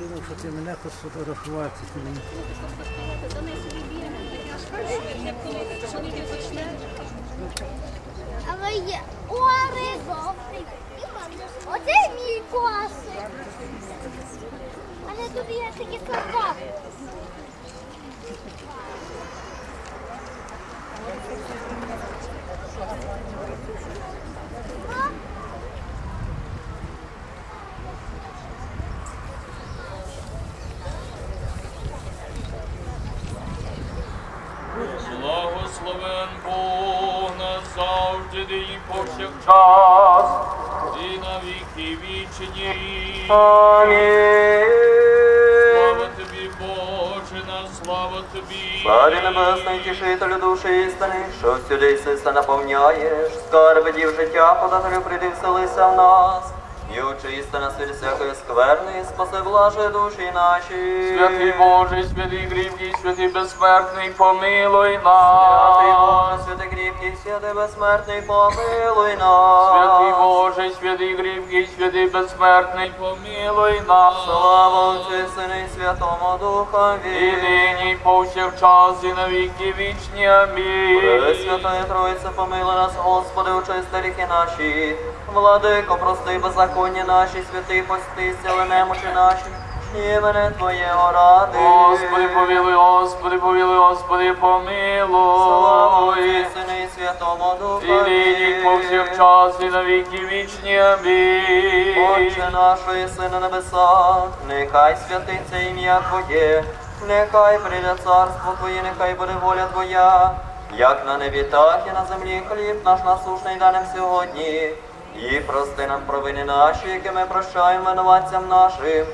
думав, що ти мене хочеш фотографувати. Ти мені Але є ориго. Оце мій класик. Але тут є такі слова. Благословен Бог назавжди нині повсякчас і на віки вічні. Слава тобі, Боже, на слава тобі. Славі небесний, тішителю душі істини, що всюди систа наповняєш, скарби дів життя, подателю прийди вселися в нас. І очисти нас від всякої скверни, спаси блаже душі наші. Святий Боже, святий грівний, святий безсмертний, помилуй нас. Святий. Боже, святий кріпкий, святий безсмертний, помилуй нас. Святий Боже, святий грівний, святий безсмертний, помилуй нас. Слава Отцю і Сину і Святому Духові. І нині, і повсякчас, і на віки вічні. Амінь. Пресвятая Троїця, помилуй нас, Господи, очисти ріхи наші. Владико, прости беззаконня наші, святий пости, сили немочі наші. Імене Твоєго ради. Господи, помилуй, Господи, помилуй, Господи, Слава помилуй. і Сину і Святому І нині, і Духові. повсякчас, і на віки вічні. Амінь. Отче нашої Сина на небесах, нехай святиться ім'я Твоє, нехай прийде царство Твоє, нехай буде воля Твоя, як на небі, так і на землі хліб наш насушний дай нам сьогодні. І прости нам провини наші, які ми прощаємо винуватцям нашим.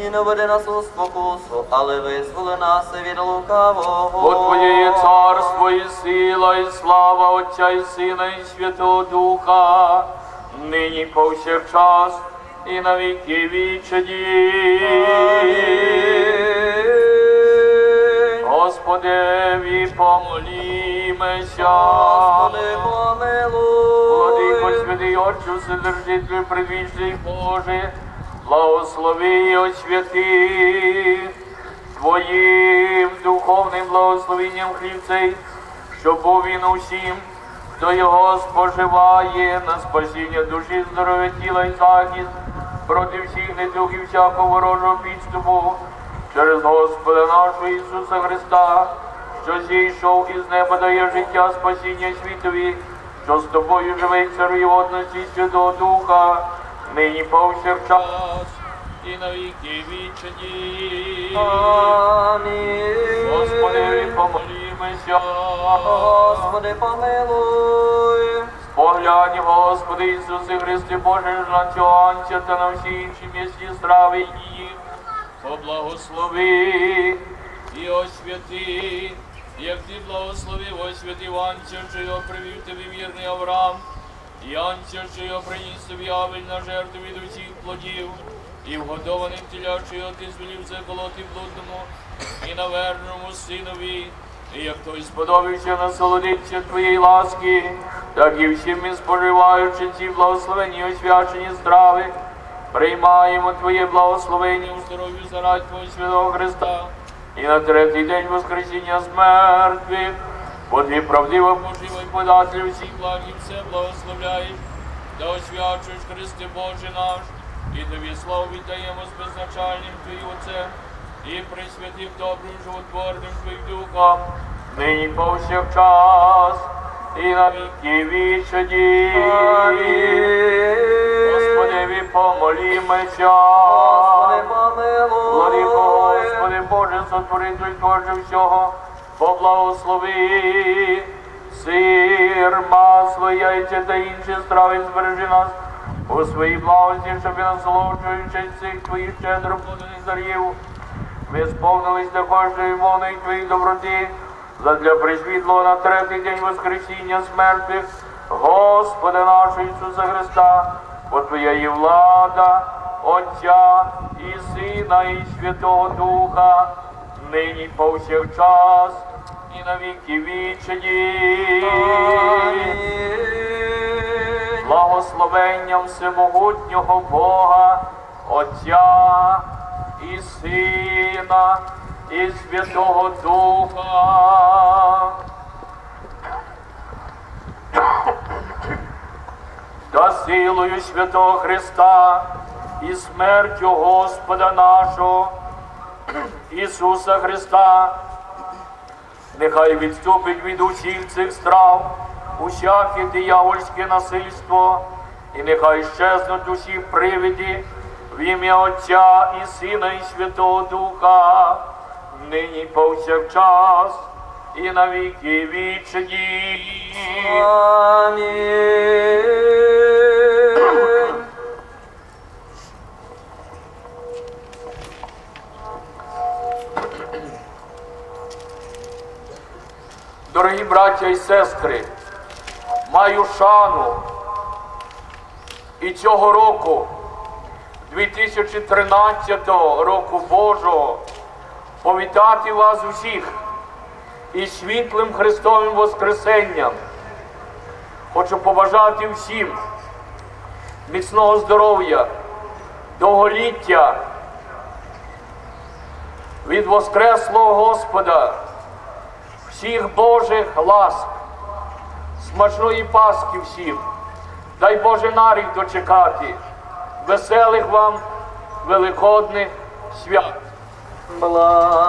І не веди нас у спокусу, але визволи нас від лукавого. Бо Твоє є царство і сила, і слава Отця і Сина, і Святого Духа, нині повсякчас, і на віки вічні. Господеві помолімося. Господи, помилуй. Святий Отче, Вседержителю, предвічний Боже, благослови і освяти Твоїм духовним благословенням хліб цей, щоб був він усім, хто його споживає на спасіння душі, здоров'я тіла і захист проти всіх недуг і всякого ворожого підступу через Господа нашого Ісуса Христа, що зійшов із неба дає життя спасіння світові, що з тобою царує в одності Святого Духа, нині повсякчас і на віки вічні. Амінь. Господи, помолімося. Господи, помилуй. Поглянь, Господи Ісусе Христе, Боже, на цього анця та на всі інші місці страви їх. Поблагослови і освяти, як ти благословив, освятив анця, що його привів тобі вірний Авраам, і анця, що його приніс тобі Авель на жертву від усіх плодів, і вгодованих тіля, що його ти звелів заколоти блудному і наверному синові. І як той сподобався насолодитися твоєї ласки, так і всі ми, споживаючи ці благословені освячені страви, приймаємо Твоє благословення у здоров'ю заради Твого святого Христа, і на третій день Воскресіння з мертвих, бо Ти правдиво поживай податель всіх благів, все благословляєш, та освячуєш Христе Боже наш, і Тобі славу віддаємо з беззначальним Твоїм Отцем, і присвятив добрим животворним Твоїм Духом, нині повсякчас, і на віки вічні. Господи, помолімося. Господи, Господи, Боже, сотворитель Боже всього, поблагослови сир, масло, яйця та інші страви збережи нас у своїй благості, щоб і насолоджуючись цих твоїх щедро поданих дарів, ми сповнились до кожної мовної твоїй доброти, задля присвітлого на третій день Воскресіння смертних, Господа нашого Ісуса Христа, бо Твоя є влада, Отця і Сина, і Святого Духа, нині повсякчас і на віки вічні. Благословенням всемогутнього Бога, Отця і і Сина, і Святого Духа. Та силою святого Христа і смертю Господа нашого Ісуса Христа, нехай відступить від усіх цих страв, усяке диявольське насильство, і нехай щезнуть усі привиди в ім'я Отця і Сина, і Святого Духа, нині повсякчас і на віки вічні. Амінь. Дорогі браття і сестри, маю шану і цього року, 2013 року Божого, повітати вас усіх із світлим Христовим Воскресенням. Хочу побажати всім міцного здоров'я, довголіття від Воскреслого Господа всіх Божих ласк, смачної Пасхи всім. Дай Боже нарік дочекати, веселих вам великодних свят. Благообразний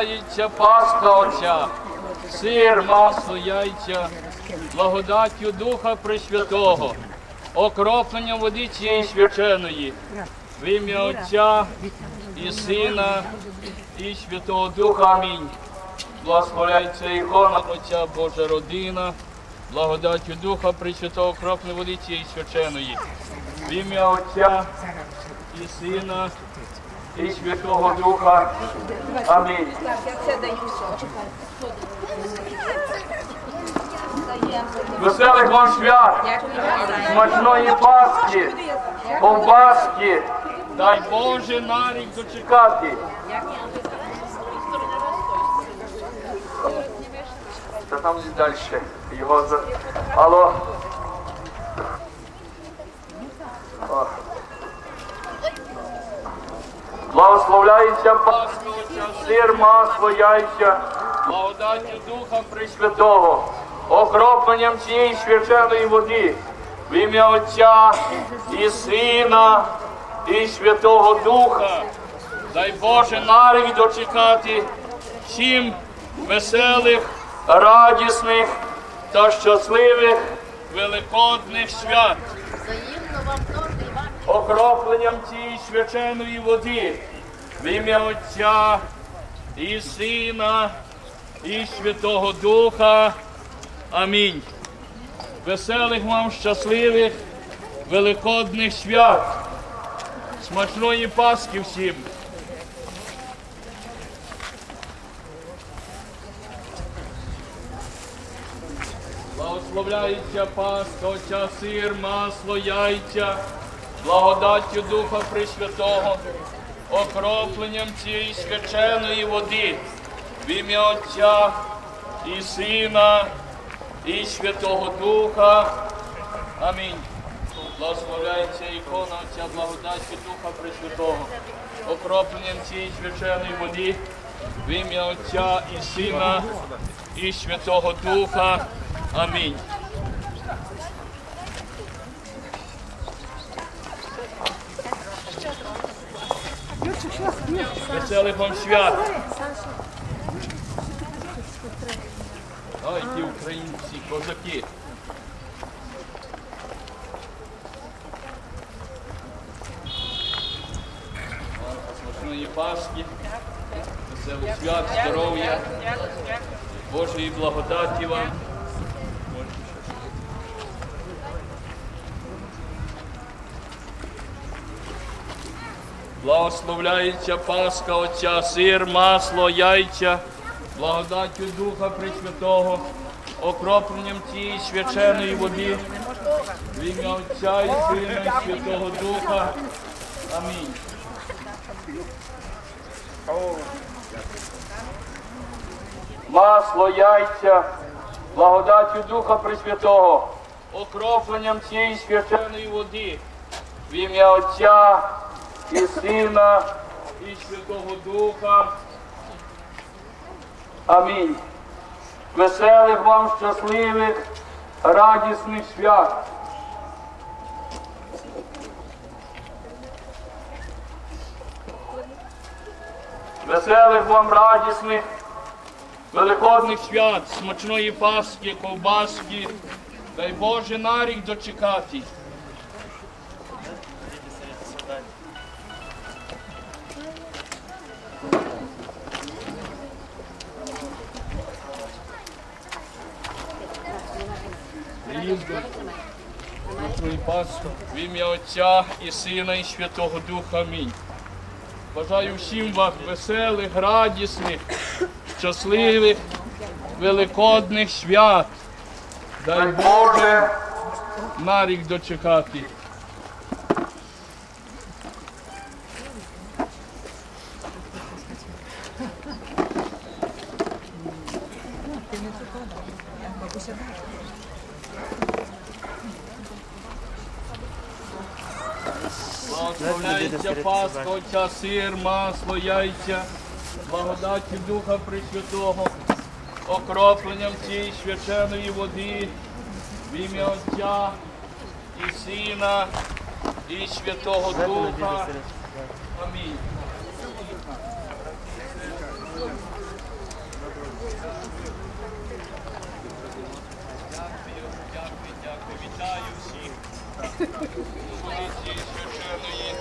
Благословляється Пасха Отця, сир, масло, яйця, благодаттю Духа Пресвятого, окроплення води цієї свяченої, в ім'я Отця і Сина, і Святого Духа. Амінь. Благословляється ікона Отця Божа родина, благодаттю Духа Пресвятого, окроплення води цієї свяченої, в ім'я Отця і Сина, і Святого Духа. Амінь. Веселих вам свят, смачної Пасхи, ковбаски, дай Боже на рік дочекати. Та там і далі його за... Алло. Благословляється Пасха, сир, масло, яйця, благодаттю Духа Пресвятого, окропленням цієї свяченої води, в ім'я Отця і Сина, і Святого Духа. Дай Боже нарік дочекати всім веселих, радісних та щасливих великодних свят окропленням цієї свяченої води в ім'я Отця і Сина, і Святого Духа. Амінь. Веселих вам щасливих великодних свят. Смачної Пасхи всім. Благословляється Пасха, Отця, сир, масло, яйця, благодаттю Духа Пресвятого, окропленням цієї свяченої води, в ім'я Отця і Сина, і Святого Духа. Амінь. Благословляється ікона Отця благодаті Духа Пресвятого, окропленням цієї священої води в ім'я Отця і Сина, і Святого Духа. Амінь. Вам свят. Ой, ті українці, козаки. Смачної Пасхи, веселих свят, здоров'я, Божої благодаті вам. Благословляється Пасха Отця, сир, масло, яйця, благодаттю Духа Пресвятого, окропленням цієї свяченої води, в ім'я Отця і Сина і Святого Духа. Амінь. Масло, яйця, благодаттю Духа Пресвятого, окропленням цієї свяченої води, в ім'я Отця і Сина, і Святого Духа. Амінь. Веселих вам щасливих, радісних свят. Веселих вам радісних, великодних свят, смачної паски, ковбаски. Дай Боже на рік дочекати. В ім'я Отця і Сина і Святого Духа. Амінь. Бажаю всім вас веселих, радісних, щасливих, великодних свят. Дай Боже на рік дочекати. Благословляється Пасха, Отця, сир, масло, яйця, благодаті Духа Пресвятого, окропленням цієї свяченої води, в ім'я Отця і Сина, і Святого Духа. Амінь. Дякую, дякую, дякую. Вітаю всіх. Поліції священої,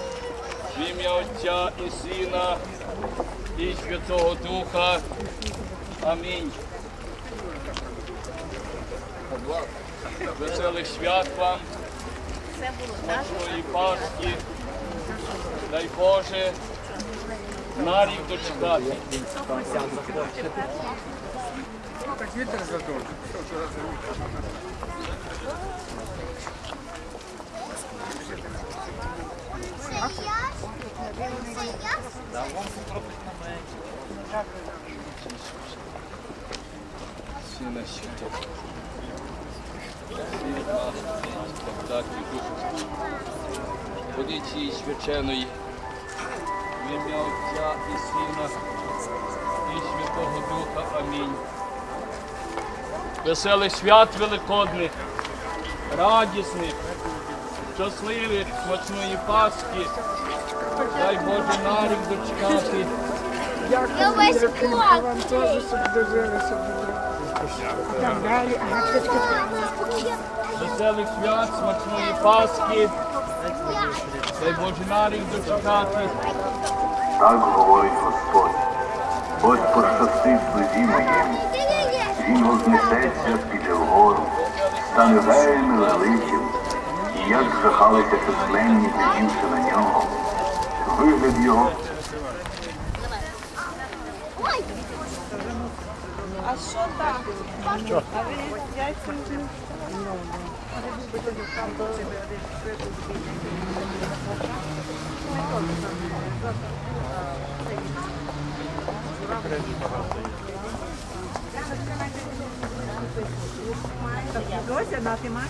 в ім'я Отця і Сина, і Святого Духа. Амінь. Веселих свят вам, Смачної Пасхи. Дай Боже, на рік дочекати. Це Це я? Сина Святого. Сина благодаті Духа. Водиці свяченої. В ім'я Отця і Сина і Святого Духа. Амінь. Веселих свят великодних, радісних, щасливих, смачної Пасхи. Дай Боже на рік дочекати. Я весь плакав. Теж щоб дожилися добре. Так далі. Ага, чекай, чекай. Веселих свят, смачної Пасхи. Дай Боже на рік дочекати. Так говорить Господь. Ось пощастить слузі моєму. Він вознесеться, піде вгору, стане вельми великим. І як жахалися численні, глядівши на нього. Вигляд його Ой, А що так? Що? А ви яйця не Дося, да, ти маєш?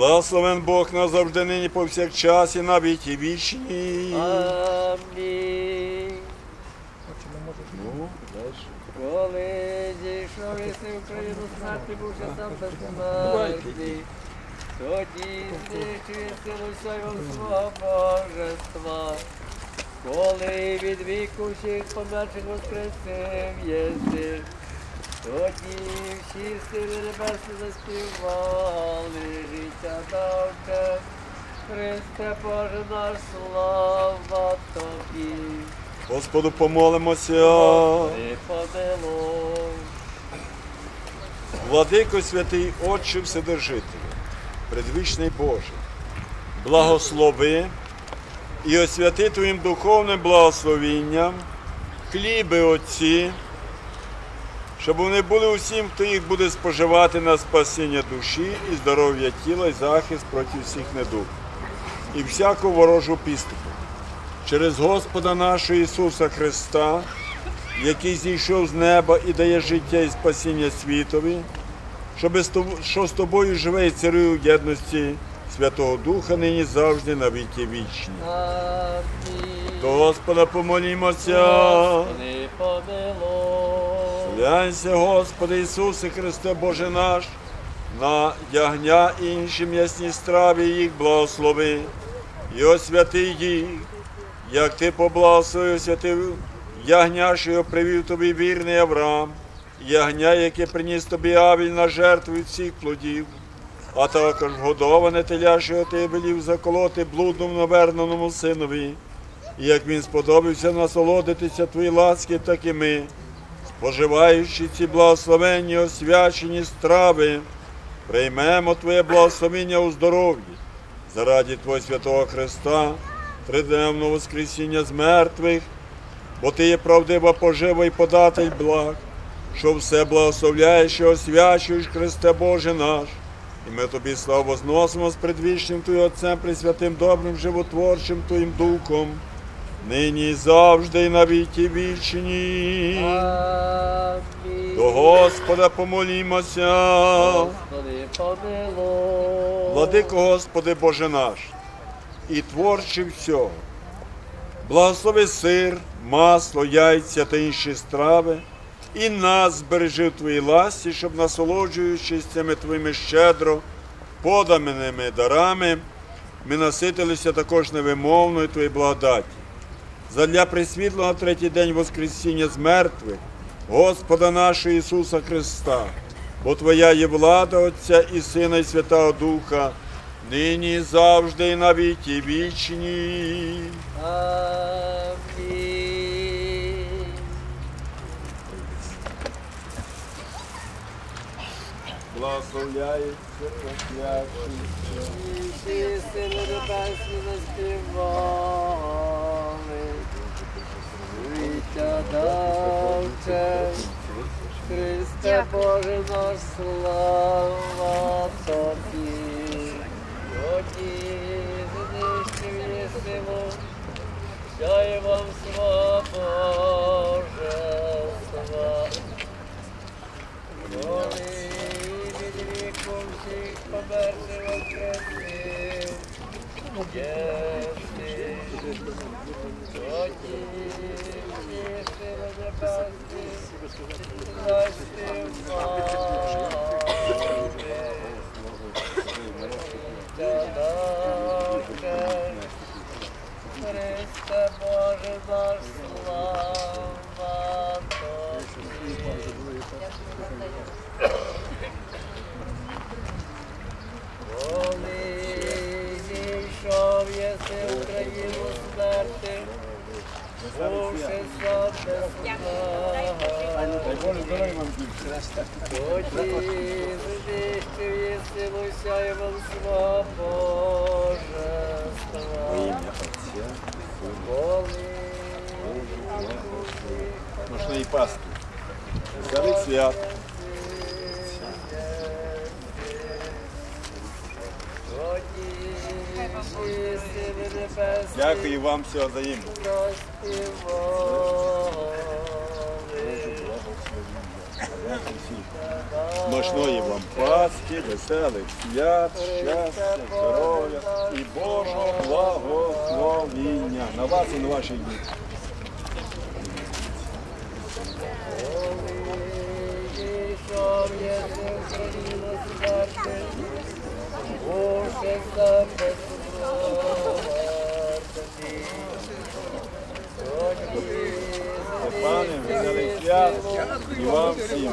Благословен Бог назавжди нині повсякчас і на віки вічні. Амінь. Ну, Коли зійшов єси в країну смерти, бувши сам безсмертний, тоді знищує силу сяйвом свого божества. Коли від віку всіх померших воскресив єси, тоді всі сили небесні заспівали, життя давте, Христе Боже наш, слава Тобі. Господу помолимося. Помилуй. Владико святий Отче Вседержителю, предвічний Боже, благослови і освяти Твоїм духовним благословінням хліби Отці, щоб вони були усім, хто їх буде споживати на спасіння душі і здоров'я тіла і захист проти всіх недуг і всяку ворожу підступу. Через Господа нашого Ісуса Христа, який зійшов з неба і дає життя і спасіння світові, що з тобою живе і царює в єдності Святого Духа нині завжди на віки вічні. До Господа помолімося. Господи, помилуй. Глянься, Господи Ісусе Христе Боже наш, на ягня і інші м'ясні страви їх благослови. І освяти їх, як ти поблагословив святив ягня, що його привів тобі вірний Авраам, ягня, яке приніс тобі Авіль на жертву від всіх плодів, а також годоване теля, що ти велів заколоти блудному наверненому синові, і як він сподобався насолодитися твої ласки, так і ми споживаючи ці благословенні освячені страви, приймемо Твоє благословення у здоров'ї заради Твого святого Христа, триденного Воскресіння з мертвих, бо Ти є правдива пожива і податель благ, що все благословляєш і освячуєш Христе Боже наш. І ми тобі славу возносимо з предвічним Твоїм Отцем, Пресвятим, добрим, животворчим Твоїм Духом, нині завжди, і на віки вічні. Амінь. До Господа помолімося. Господи, помилуй. Владико Господи Боже наш, і творче всього. Благослови сир, масло, яйця та інші страви, і нас збережи в Твоїй ласті, щоб насолоджуючись цими Твоїми щедро поданими дарами, ми наситилися також невимовною Твоєї благодаті. Задля присвітлого третій день Воскресіння з мертвих, Господа нашого Ісуса Христа, бо Твоя є влада Отця і Сина, і Святого Духа, нині і завжди, і на віки вічні. Амінь. Благословляється, освячується. Всі сили небесні заспівали. Давче, Христе Боже наш, слава Тобі. Старте, Україну, старте, Боже, славте славте. Тоді завіщує силу сяє вам слава Боже, слава. Полі, Нужны и пасты. Здоровья. Дякую вам всього взаємно. Смачної вам Пасхи, веселих свят, щастя, здоров'я і Божого благословіння на вас і на ваших дітей. Ішов є Україна смерти, Боже себе Пане, веселих свят і вам всім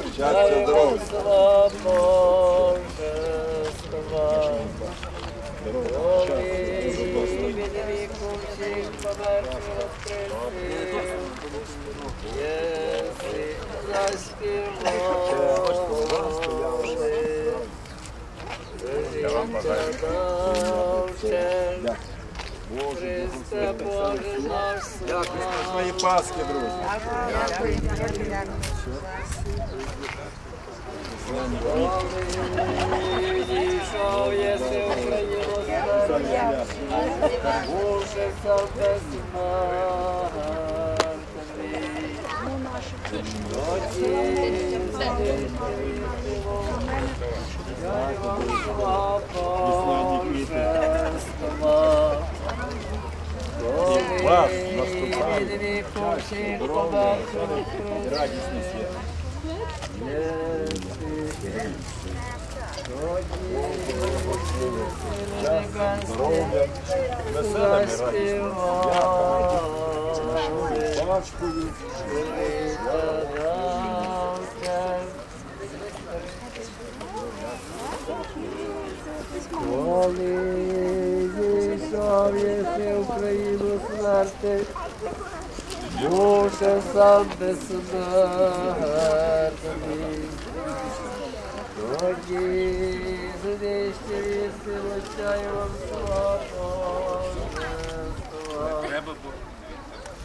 щастя, здоров'я. Слава Божества. Здоров'я, щастя, Від благословіння. віку всіх померших воскресів. Єси заспівали. Життя давче. Христе Боже наш слава. Смачної Пасхи, друзі. Відійшов єси Україну смерть. Боже сам Вас наступає. Радісний свят. Здоров'я, веселими радісними Пасхою. Коли зійшов єси Україну смерти, Боже сам безсмертний. Тоді знищив єси лучаю вам славу. Треба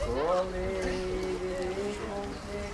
Коли віком всіх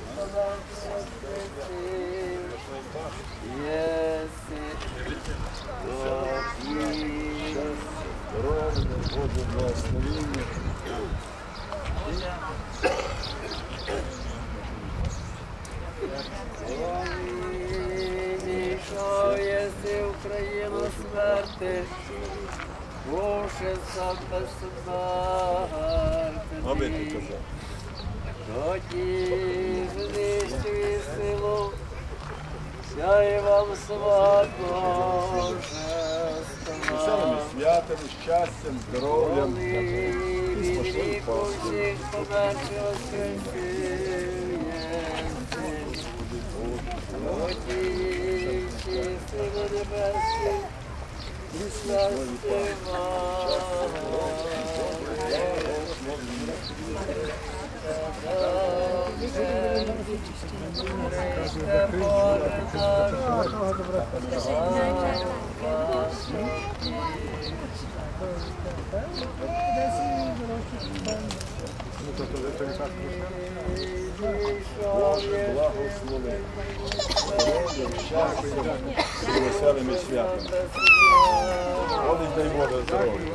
Тоді знищив і силу, сяє вам слава Божества. святами, щастям, здоров'ям. І віку всіх. Тоді всі сили небесні, щастя Боже благослови. Здоров'ям, щастям і веселими святами. Ходить, дай Боже здоров'я.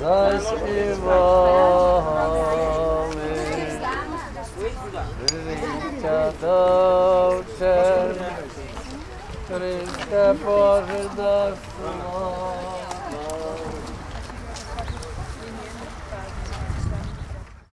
Всі сили небесні заспівали. Життя довше, Христе Боже наш слава.